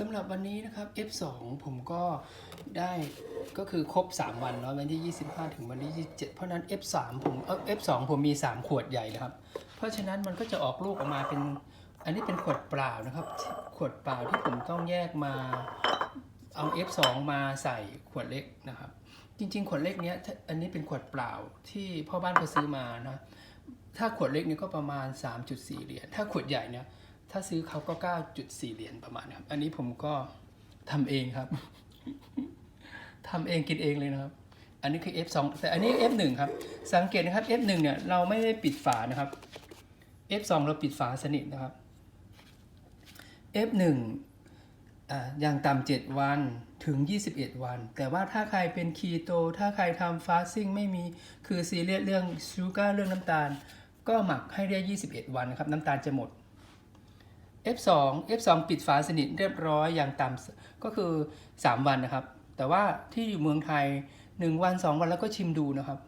สำหรับวันนี้นะครับ F2 ผมก็ได้ก็คือครบ 3 วันเนาะวันที่ 25 ถึงวันที่ 27 เพราะนั้น F3 ผมเออ F2 ผมมี 3 ขวดใหญ่นะครับ เพราะฉะนั้นมันก็จะออกลูกออกมาเป็น อันนี้เป็นขวดเปล่านะครับ ขวดเปล่าที่ผมต้องแยกมาเอา F2 มาใส่ขวดเล็กนะครับ จริงๆ ขวดเล็กเนี้ยอันนี้เป็นขวดเปล่าที่พ่อบ้านเขาซื้อมานะถ้าขวดเล็กนี่ก็ประมาณ 3.4 เหรียญถ้าขวดใหญ่เนี่ย ถ้าซื้อเขาก็ 9.4 เหรียญประมาณครับ อันนี้ผมก็ทำเองครับ ทำเองกินเองเลยนะครับ อันนี้คือ F2 แต่อันนี้ F1 ครับ สังเกตนะครับ F1 เนี่ยเราไม่ได้ปิดฝานะครับ F2 เราปิดฝาสนิทนะครับ F1 อ่าอย่างต่ำ7วันถึง 21 วัน แต่ว่าถ้าใครเป็นคีโต ถ้าใครทำฟาสซิ่งไม่มี คือซีเรียสเรื่องชูการ์เรื่องน้ำตาล ก็หมักให้ได้ 21 วันนะครับ น้ำตาลจะหมด F2 F2 ปิดฝาสนิทเรียบร้อยอย่างต่ำก็คือ 3 วันนะครับ แต่ว่าที่อยู่เมืองไทย 1 วัน 2 วันแล้วก็ชิมดูนะครับ